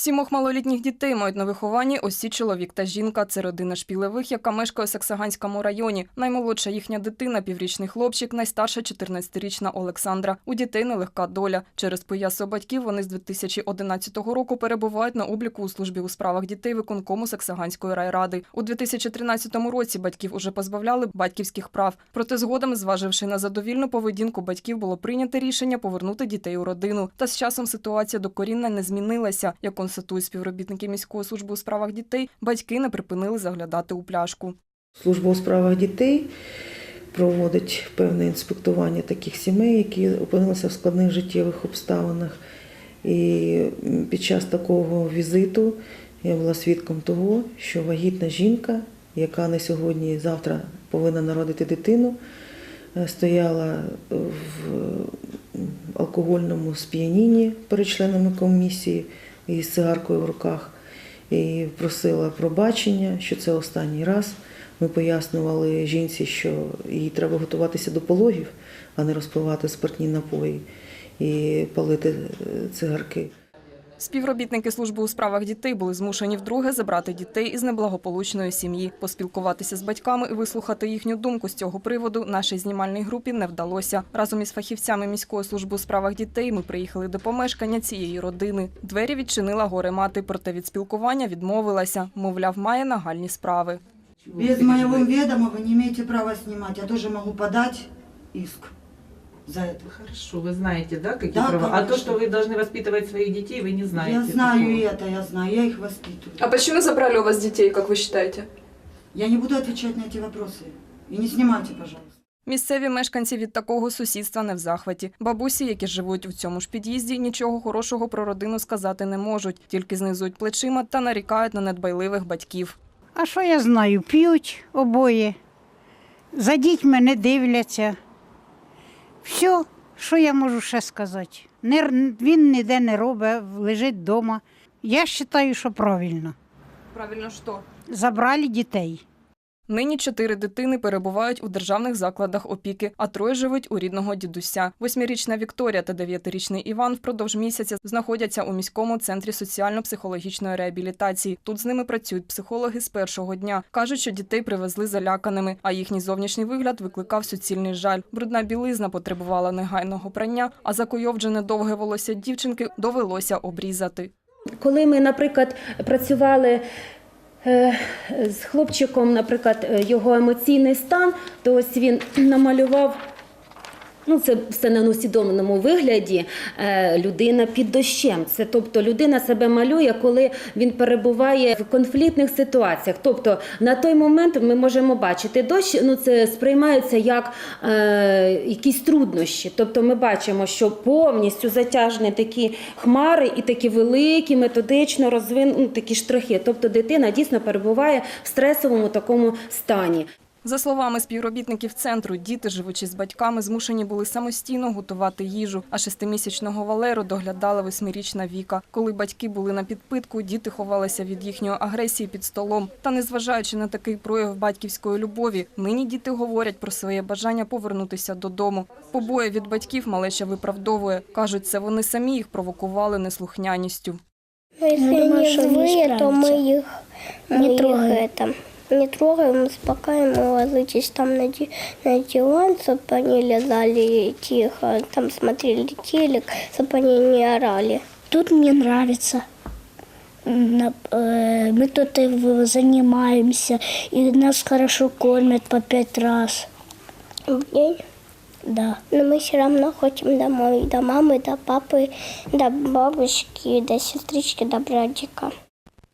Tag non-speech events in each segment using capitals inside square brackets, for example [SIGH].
Сімох малолітніх дітей мають на вихованні ось ці чоловік та жінка. Це родина шпілевих, яка мешкає у Саксаганському районі. Наймолодша їхня дитина, піврічний хлопчик, найстарша 14-річна Олександра. У дітей нелегка доля. Через поясу батьків вони з 2011 року перебувають на обліку у службі у справах дітей виконкому Саксаганської райради. У 2013 році батьків уже позбавляли батьківських прав. Проте згодом, зваживши на задовільну поведінку батьків, було прийнято рішення повернути дітей у родину. Та з часом ситуація докорінна не змінилася. Як констатують співробітники міської служби у справах дітей, батьки не припинили заглядати у пляшку. Служба у справах дітей проводить певне інспектування таких сімей, які опинилися в складних життєвих обставинах. І під час такого візиту я була свідком того, що вагітна жінка, яка на сьогодні завтра повинна народити дитину, е, стояла в алкогольному сп'янінні перед членами комісії із цигаркою в руках і просила пробачення, що це останній раз. Ми пояснювали жінці, що їй треба готуватися до пологів, а не розпивати спиртні напої і палити е, цигарки. Співробітники служби у справах дітей були змушені вдруге забрати дітей із неблагополучної сім'ї. Поспілкуватися з батьками і вислухати їхню думку з цього приводу нашій знімальній групі не вдалося. Разом із фахівцями міської служби у справах дітей ми приїхали до помешкання цієї родини. Двері відчинила горе мати, проте від спілкування відмовилася. Мовляв, має нагальні справи. Без моего ведома вы не имеете права снимать. Я тоже могу подать иск за это. Хорошо, вы знаете, да, какие Да, права? А то, конечно. что вы должны воспитывать своих детей, вы не знаете. я знаю такого. и это, я знаю, я их воспитываю. А почему забрали у вас детей, как вы считаете? Я не буду отвечать на эти вопросы. И не снимайте, пожалуйста. Місцеві мешканці від такого сусідства не в захваті. Бабусі, які живуть у цьому ж під'їзді, нічого хорошого про родину сказати не можуть, тільки знизують плечима та нарікають на недбайливих батьків. А що я знаю? П'ють обоє, за дітьми не дивляться. Все, що я можу ще сказати? Не, він ніде не робить, лежить вдома. Я вважаю, що правильно. Правильно, що? Забрали дітей. Нині чотири дитини перебувають у державних закладах опіки, а троє живуть у рідного дідуся. Восьмирічна Вікторія та дев'ятирічний Іван впродовж місяця знаходяться у міському центрі соціально-психологічної реабілітації. Тут з ними працюють психологи з першого дня. кажуть, що дітей привезли заляканими, а їхній зовнішній вигляд викликав суцільний жаль. Брудна білизна потребувала негайного прання, а закуйовджене довге волосся дівчинки довелося обрізати. Коли ми, наприклад, працювали з хлопчиком, наприклад, е, його емоційний стан, то ось він [CLEARS THROAT] намалював. Ну, це все на усвідомленому вигляді е, людина під дощем. Це тобто людина себе малює, коли він перебуває в конфліктних ситуаціях. Тобто на той момент ми можемо бачити дощ, ну це сприймається як е, якісь труднощі. Тобто ми бачимо, що повністю затяжені такі хмари і такі великі, методично розвинені такі штрихи. Тобто дитина дійсно перебуває в стресовому такому стані. За словами співробітників центру, діти, живучи з батьками, змушені були самостійно готувати їжу. А шестимісячного Валеру доглядала восьмирічна Віка. Коли батьки були на підпитку, діти ховалися від їхньої агресії під столом. Та незважаючи на такий прояв батьківської любові, нині діти говорять про своє бажання повернутися додому. Побої від батьків малеча виправдовує. кажуть, це вони самі їх провокували неслухняністю. Они что не злые, то мы справятся. их не трогаем. Не трогаем, успокаиваем, ложитесь там на, ди- на диван, чтобы они лежали тихо, там смотрели телек, чтобы они не орали. Тут мне нравится. Э, Мы тут и занимаемся, и нас хорошо кормят по пять раз. В день. Да. Но мы все равно хотим домой, до мамы, до папы, до бабушки, до сестрички, до братика.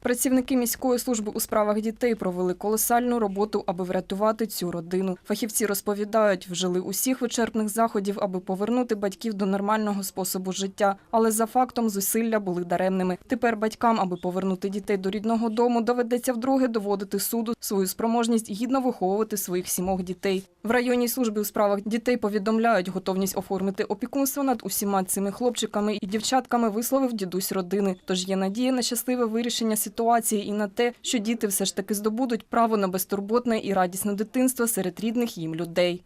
Працівники міської служби у справах дітей провели колосальну роботу, аби врятувати цю родину. Фахівці розповідають, вжили усіх вичерпних заходів, аби повернути батьків до нормального способу життя. Але за фактом зусилля були даремними. Тепер батькам, аби повернути дітей до рідного дому, доведеться вдруге доводити суду свою спроможність гідно виховувати своїх сімох дітей. В районній службі у справах дітей повідомляють, готовність оформити опікунство над усіма цими хлопчиками і дівчатками висловив дідусь родини. Тож є надія на щасливе вирішення ситуації і на те, що діти все ж таки здобудуть право на безтурботне і радісне дитинство серед рідних їм людей.